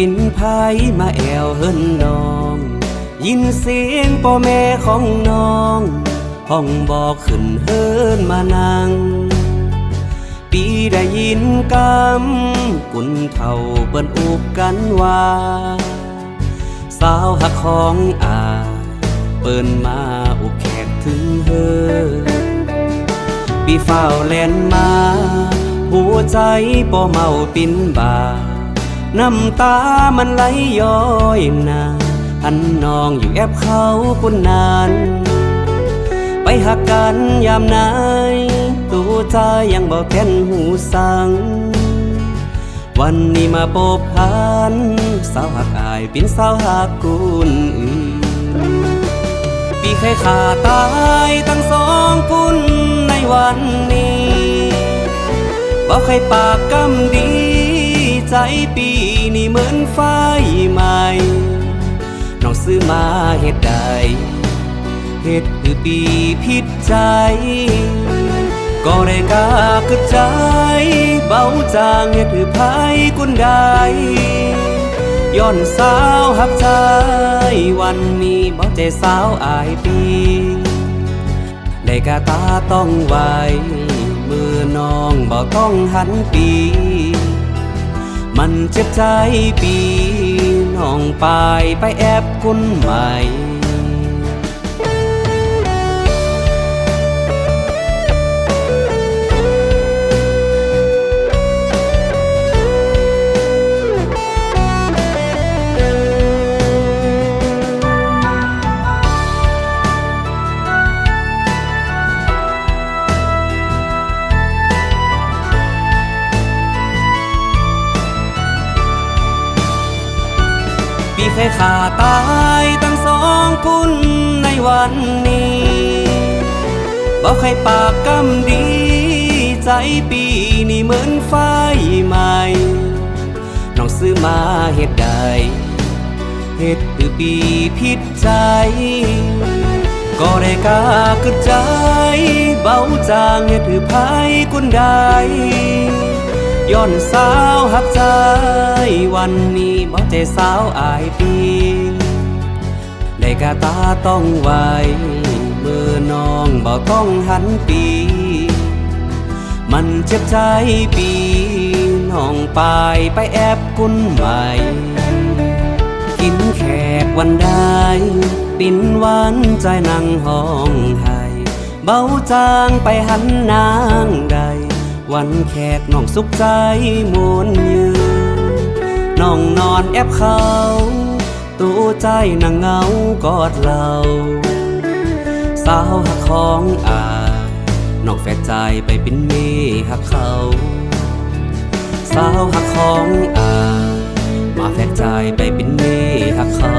ปินพายมาแอวเฮินน้อง ยินเสียงพ่อแม่ของน้อง ห้องบอกขึ้นเฮินมานั่งปีได้ยินกำกุนเท่าเปิ้นอุบกันว่าสาวหักของอาเปิ้นมาอุบแขกถึงเฮินปีเฝ้าแลนมา หัวใจบ่เมาปินบา น้ำตามันไหลย้อยนาอันนองอยู่แอบเขาปุ่นนาน ไปหักกันยามไหนตัวใจยังบอกแทนหูสัง วันนี้มาพบพันสาวหักอายเป็นสาวหักกุนอื่นปีเคยขาตายทั้งสองคุณในวันนี้บอกใครปากกำดี ปีนี้เหมือนไฟใหม่น้องซื้อมาเหตุใดเหตุคือปีผิดใจ ก็ได้กาคือใจ เบาจางเหตุคือภัยกุนใดย้อนสาวหักใจ วันนี้บอกใจสาวอายปีได้กาตาต้องไวมือน้องบอกต้องหันปี มันเจ็บใจปีน้องไปไปแอบกุนใหม่ ปีเคยขาตายตั้งสองคุณในวันนี้บอกให้ปากกำดี ใจปีนี้เหมือนไฟใหม่น้องซื้อมาเหตุใดเหตุคือปีผิดใจ ก็ได้กาคือใจเบาจางเหตุคือภัยกุนใด ย้อนสาวหักใจ วันนี้บอกใจสาวอายปีได้กาตาต้องไวมือน้องบอกต้องหันปี มันเจ็บใจปีน้องไปไปแอบกุนใหม่กินแขกวันใดปินหวานใจนางห้องไห้เบาจางไปหันนางใด วันแขกน้องสุขใจมนยืนน้องนอนแอบเขาตัวใจนางเงากอดเราสาวหักของอายนอกแฝดใจไปเป็นเมหักเขาสาวหักของอายมาแฝดใจไปเป็นเมหักเขา